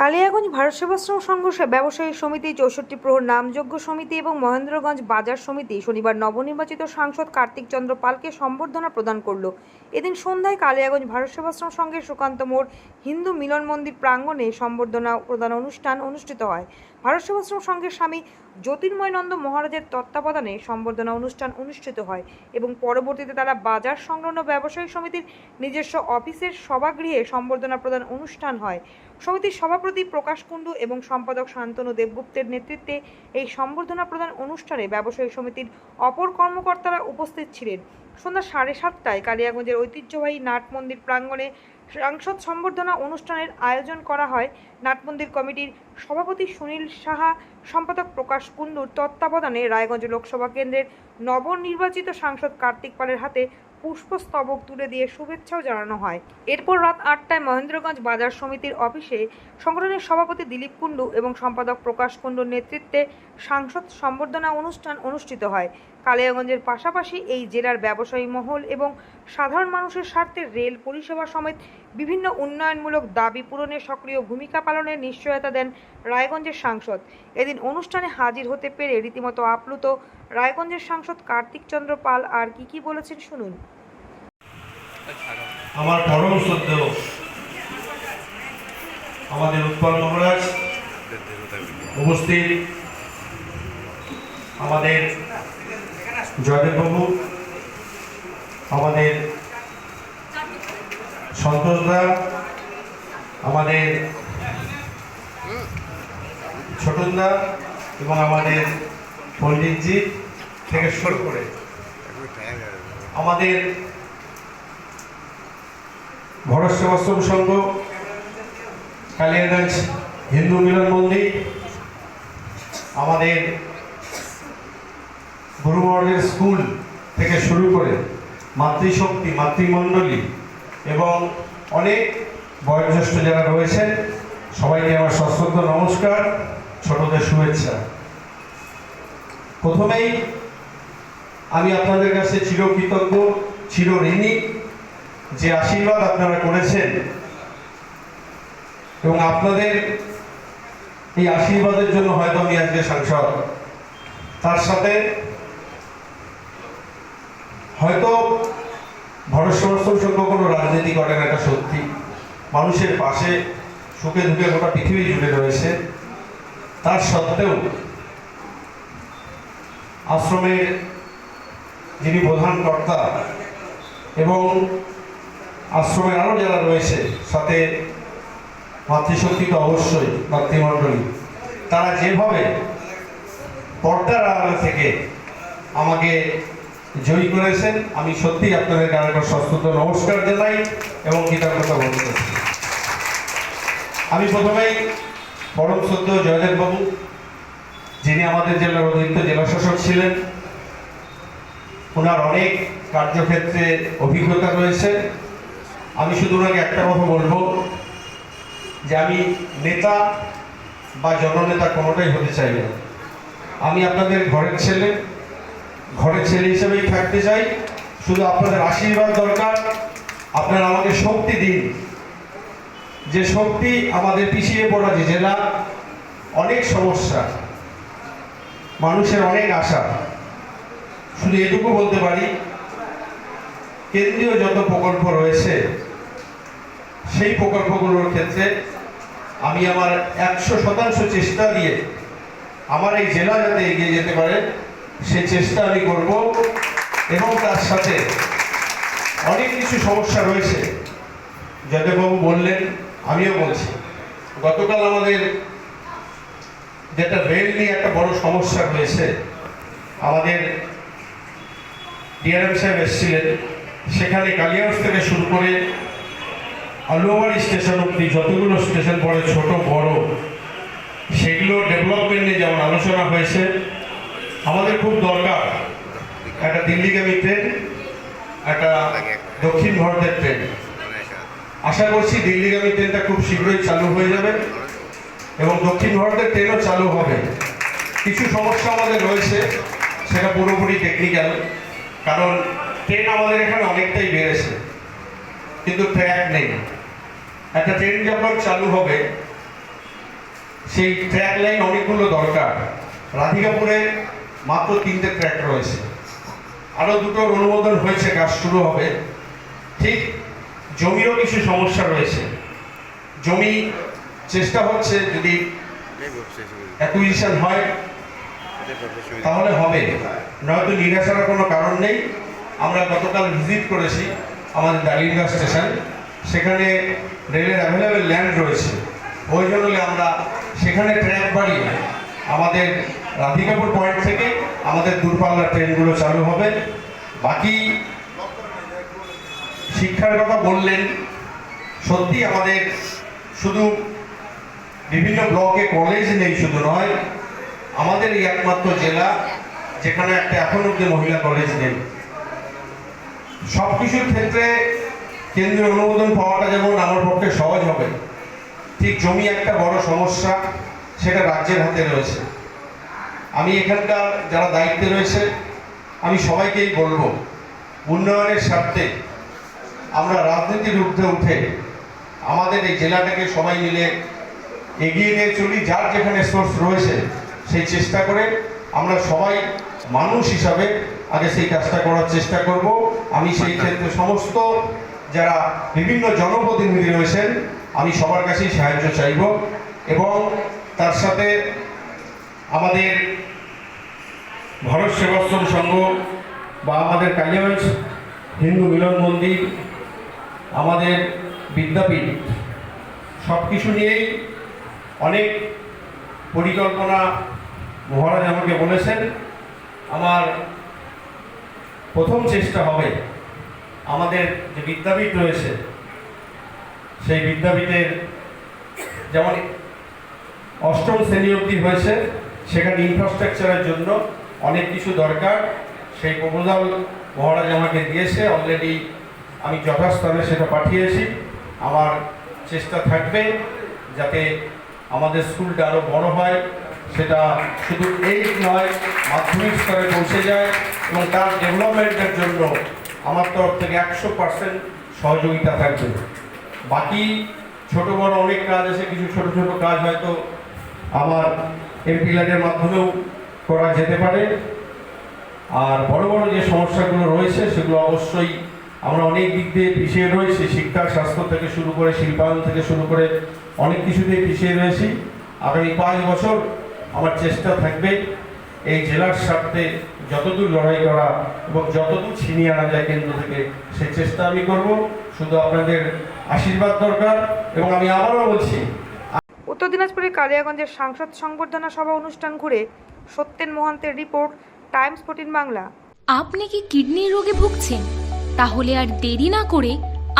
কালিয়াগঞ্জ ভারত সেবাশ্রম সংঘর্ষে ব্যবসায়ী সমিতি, চৌষট্টি প্রহর নামযোগ্য সমিতি এবং মহেন্দ্রগঞ্জ বাজার সমিতি শনিবার নবনির্বাচিত সাংসদ কার্তিক চন্দ্র পালকে সম্বর্ধনা প্রদান করল। এদিন সন্ধ্যায় কালিয়াগঞ্জ ভারত সেবাশ্রম সংঘের সুকান্ত মোড় হিন্দু মিলন মন্দির প্রাঙ্গণে সম্বর্ধনা প্রদান অনুষ্ঠান অনুষ্ঠিত হয়। ভারত সেবাশ্রম সংঘের স্বামী জ্যোতির্ময়নন্দ মহারাজের তত্ত্বাবধানে সম্বর্ধনা অনুষ্ঠান অনুষ্ঠিত হয় এবং পরবর্তীতে তারা বাজার সংলগ্ন ব্যবসায়ী সমিতির নিজস্ব অফিসের সভাগৃহে সম্বর্ধনা প্রদান অনুষ্ঠান হয়। সমিতির সভাপতি প্রকাশ কুণ্ডু এবং সম্পাদক শান্তনু দেবগুপ্তের নেতৃত্বে এই সম্বর্ধনা প্রদান অনুষ্ঠানে ব্যবসায়ী সমিতির অপর কর্মকর্তারা উপস্থিত ছিলেন। সন্ধ্যা সাড়ে সাতটায় কালিয়াগঞ্জের ঐতিহ্যবাহী নাট মন্দির প্রাঙ্গণে সাংসদ সম্বর্ধনা অনুষ্ঠানের আয়োজন করা হয়। নাটমন্দির কমিটির সভাপতি সুনীল সাহা, সম্পাদক প্রকাশ কুন্ডুর তত্ত্বাবধানে রায়গঞ্জ লোকসভা কেন্দ্রের নবনির্বাচিত সাংসদ কার্তিক পালের হাতে পুষ্পস্তবক তুলে দিয়ে শুভেচ্ছাও জানানো হয়। এরপর রাত আটটায় মহেন্দ্রগঞ্জ বাজার সমিতির অফিসে সংগঠনের সভাপতি দিলীপ কুণ্ডু এবং সম্পাদক প্রকাশ কুণ্ডুর নেতৃত্বে সাংসদ সম্বর্ধনা অনুষ্ঠান অনুষ্ঠিত হয়। কালিয়াগঞ্জের পাশাপাশি এই জেলার ব্যবসায়ী মহল এবং সাধারণ মানুষের স্বার্থে রেল পরিষেবা সমেত বিভিন্ন উন্নয়নমূলক দাবি পূরণে সক্রিয় ভূমিকা পালনের নিশ্চয়তা দেন রায়গঞ্জের সাংসদ। এদিন অনুষ্ঠানে হাজির হতে পেরে রীতিমতো আপ্লুত রায়গঞ্জের সাংসদ কার্তিক চন্দ্র পাল। আর কি কি বলেছেন শুনুন। আমার পরম শ্রদ্ধেয়, আমাদের উৎপল মহারাজ উপস্থিত, আমাদের জয়দেববাবু, আমাদের সন্তোষদা, আমাদের ছোটনদা এবং আমাদের পণ্ডিতজি থেকে শুরু করে। আমাদের ভরত সেবাশ্রম সংঘ, কালিয়াগঞ্জ হিন্দু মিলন মন্দির, আমাদের গুরু মহারাজের স্কুল থেকে শুরু করে মাতৃশক্তি, মাতৃমণ্ডলী এবং অনেক বয়োজ্যেষ্ঠ যারা রয়েছেন, সবাইকে আমার সশ্রদ্ধ নমস্কার, ছোটদের শুভেচ্ছা। প্রথমেই আমি আপনাদের কাছে চিরকৃতজ্ঞ, চিরঋণী যে আশীর্বাদ আপনারা করেছেন এবং আপনাদের এই আশীর্বাদের জন্য হয়তো আমি আজকে সাংসদ। তার সাথে হয়তো ভরত সমর্থন সংঘ কোনো রাজনীতি করে না সত্যি। মানুষের পাশে সুখে দুঃখে গোটা পৃথিবী জুড়ে রয়েছে। তার সত্ত্বেও আশ্রমের যিনি প্রধান কর্তা এবং আশ্রমের আরও যারা রয়েছে, সাথে মাতৃশক্তি তো অবশ্যই, মাতৃমণ্ডলী, তারা যেভাবে পর্দার আড়ালে থেকে আমাকে জয়ী করেছেন, আমি সত্যি আপনাদের কারণে সস্তুত। নমস্কার জানাই এবং কৃতজ্ঞতা বলতে আমি প্রথমেই পরম সদ্য জয়দেব বাবু, যিনি আমাদের জেলার অতিরিক্ত জেলাশাসক ছিলেন ওনার অনেক কার্যক্ষেত্রে অভিজ্ঞতা রয়েছে। আমি শুধু ওনাকে একটা কথা বলব যে আমি নেতা বা জননেতা কোনোটাই হতে চাই না। আমি আপনাদের ঘরের ছেলে ঘরের ছেলে হিসেবেই থাকতে চাই। শুধু আপনাদের আশীর্বাদ দরকার, আপনারা আমাকে শক্তি দিন। যে শক্তি আমাদের পিছিয়ে পড়া যে জেলা, অনেক সমস্যা, মানুষের অনেক আশা। শুধু এটুকু বলতে পারি, কেন্দ্রীয় যত প্রকল্প রয়েছে সেই প্রকল্পগুলোর ক্ষেত্রে আমি আমার একশো শতাংশ চেষ্টা দিয়ে আমার এই জেলা যাতে এগিয়ে যেতে পারে, সে চেষ্টা আমি করব এবং তার সাথে অনেক কিছু সমস্যা রয়েছে। যাদেরবাবু বললেন, আমিও বলছি। গতকাল আমাদের যেটা রেল নিয়ে একটা বড় সমস্যা রয়েছে, আমাদের ডিআরএম সাহেব এসেছিলেন। সেখানে কালিয়াগঞ্জ থেকে শুরু করে আলুয়াবাড়ি স্টেশন অব্দি যতগুলো স্টেশন পড়ে, ছোট, বড়, সেগুলো ডেভেলপমেন্ট নিয়ে যেমন আলোচনা হয়েছে, আমাদের খুব দরকার একটা দিল্লিগামী ট্রেন, একটা দক্ষিণ ভারতের ট্রেন। আশা করছি দিল্লিগামী ট্রেনটা খুব শীঘ্রই চালু হয়ে যাবে এবং দক্ষিণ ভারতের ট্রেনও চালু হবে। কিছু সমস্যা আমাদের রয়েছে, সেটা পুরোপুরি টেকনিক্যাল কারণ ট্রেন আমাদের এখানে অনেকটাই বেড়েছে, কিন্তু ট্র্যাক নেই। একটা ট্রেন যখন চালু হবে, সেই ট্র্যাক লাইন অনেকগুলো দরকার। রাধিকাপুরে মাত্র তিনটে ট্র্যাক রয়েছে। আরও দুটোর অনুমোদন হয়েছে, কাজ শুরু হবে। ঠিক জমিরও কিছু সমস্যা রয়েছে। জমি চেষ্টা হচ্ছে যদি অ্যাকুইজিশন হয়, তাহলে হবে। নয়তো নিরাশার কোনো কারণ নেই। আমরা গতকাল ভিজিট করেছি আমাদের ডালিঙ্গা স্টেশন সেখানে রেলের অ্যাভেলেবেল ল্যান্ড রয়েছে। ওই জন্য আমরা সেখানে ট্র্যাক বাড়িয়ে আমাদের রাধিকাপুর পয়েন্ট থেকে আমাদের দূরপাল্লার ট্রেনগুলো চালু হবে। বাকি শিক্ষার কথা বললেন, সত্যি আমাদের শুধু বিভিন্ন ব্লকে কলেজ নেই শুধু নয়, আমাদের এই একমাত্র জেলা যেখানে একটা এখন অব্দি মহিলা কলেজ নেই। সব কিছুর ক্ষেত্রে কেন্দ্রীয় অনুমোদন পাওয়াটা যেমন আমার পক্ষে সহজ হবে ঠিক জমি একটা বড় সমস্যা সেটা রাজ্যের হাতে রয়েছে। আমি এখানকার যারা দায়িত্বে রয়েছে আমি সবাইকেই বলব উন্নয়নের স্বার্থে আমরা রাজনীতির ঊর্ধ্বে উঠে আমাদের এই জেলাটাকে সবাই মিলে এগিয়ে নিয়ে চলি যার যেখানে সোর্স রয়েছে সেই চেষ্টা করে আমরা সবাই মানুষ হিসাবে আগে সেই কাজটা করার চেষ্টা করব। আমি সেই ক্ষেত্রে সমস্ত যারা বিভিন্ন জনপ্রতিনিধি রয়েছেন, আমি সবার কাছেই সাহায্য চাইব এবং তার সাথে আমাদের ভারত সেবাশ্রম সংঘ বা আমাদের কালিয়াগঞ্জ হিন্দু মিলন মন্দির, আমাদের বিদ্যাপীঠ সব কিছু নিয়েই অনেক পরিকল্পনা মহারাজ আমাকে বলেছেন। আমার প্রথম চেষ্টা হবে আমাদের যে বিদ্যাপীঠ রয়েছে, সেই বিদ্যাপীঠের যেমন অষ্টম শ্রেণি অবধি হয়েছে, সেখানে ইনফ্রাস্ট্রাকচারের জন্য অনেক কিছু দরকার। সেই প্রপোজাল মহারাজ আমাকে দিয়েছে অলরেডি আমি যথাস্থানে সেটা পাঠিয়েছি। আমার চেষ্টা থাকবে যাতে আমাদের স্কুলটা আরও বড় হয়। সেটা শুধু এই নয়, মাধ্যমিক স্তরে পৌঁছে যায় এবং তার ডেভেলপমেন্টের জন্য আমার তরফ থেকে একশো পার্সেন্ট সহযোগিতা থাকবে। বাকি ছোট বড় অনেক কাজ আছে, কিছু ছোট ছোট কাজ হয়তো আমার এমপি লাইনের মাধ্যমেও করা যেতে পারে। আর বড় বড় যে সমস্যাগুলো রয়েছে, সেগুলো অবশ্যই আমরা অনেক দিক দিয়ে পিছিয়ে রয়েছি। শিক্ষা, স্বাস্থ্য থেকে শুরু করে শিল্পায়ন থেকে শুরু করে অনেক কিছুতেই পিছিয়ে রয়েছি। আগামী পাঁচ বছর আমার চেষ্টা থাকবে এই জেলার স্বার্থে যতদূর লড়াই করা এবং যতদূর ছিনিয়ে আনা যায় কেন্দ্র থেকে সেই চেষ্টা আমি করব। শুধু আপনাদের আশীর্বাদ দরকার এবং আমি আবারও বলছি উত্তর দিনাজপুরের কালিয়াগঞ্জের সাংসদ সংবর্ধনা সভা অনুষ্ঠান ঘুরে সত্যেন মোহান্তের রিপোর্ট টাইমস ফোর্টিন বাংলা। আপনি কি কিডনির রোগে ভুগছেন? তাহলে আর দেরি না করে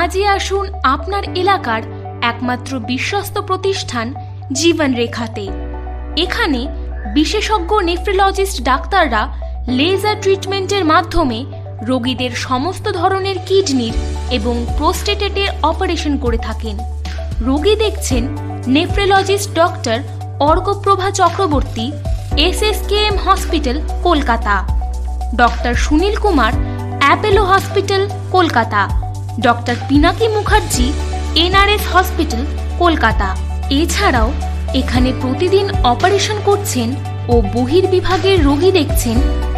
আজই আসুন আপনার এলাকার একমাত্র বিশ্বস্ত প্রতিষ্ঠান জীবন রেখাতে এখানে বিশেষজ্ঞ নেফ্রোলজিস্ট ডাক্তাররা লেজার ট্রিটমেন্টের মাধ্যমে রোগীদের সমস্ত ধরনের কিডনির এবং প্রোস্টেটেটের অপারেশন করে থাকেন। রোগী দেখছেন nephrologist doctor Arkaprabha Chakraborty S S K M hospital, Kolkata. Doctor Sunil Kumar, Apollo hospital, Kolkata. Doctor Pinaki Mukherjee, NRS hospital, Kolkata. এছাড়াও এখানে প্রতিদিন অপারেশন করছেন ও বহির্বিভাগের রোগী দেখছেন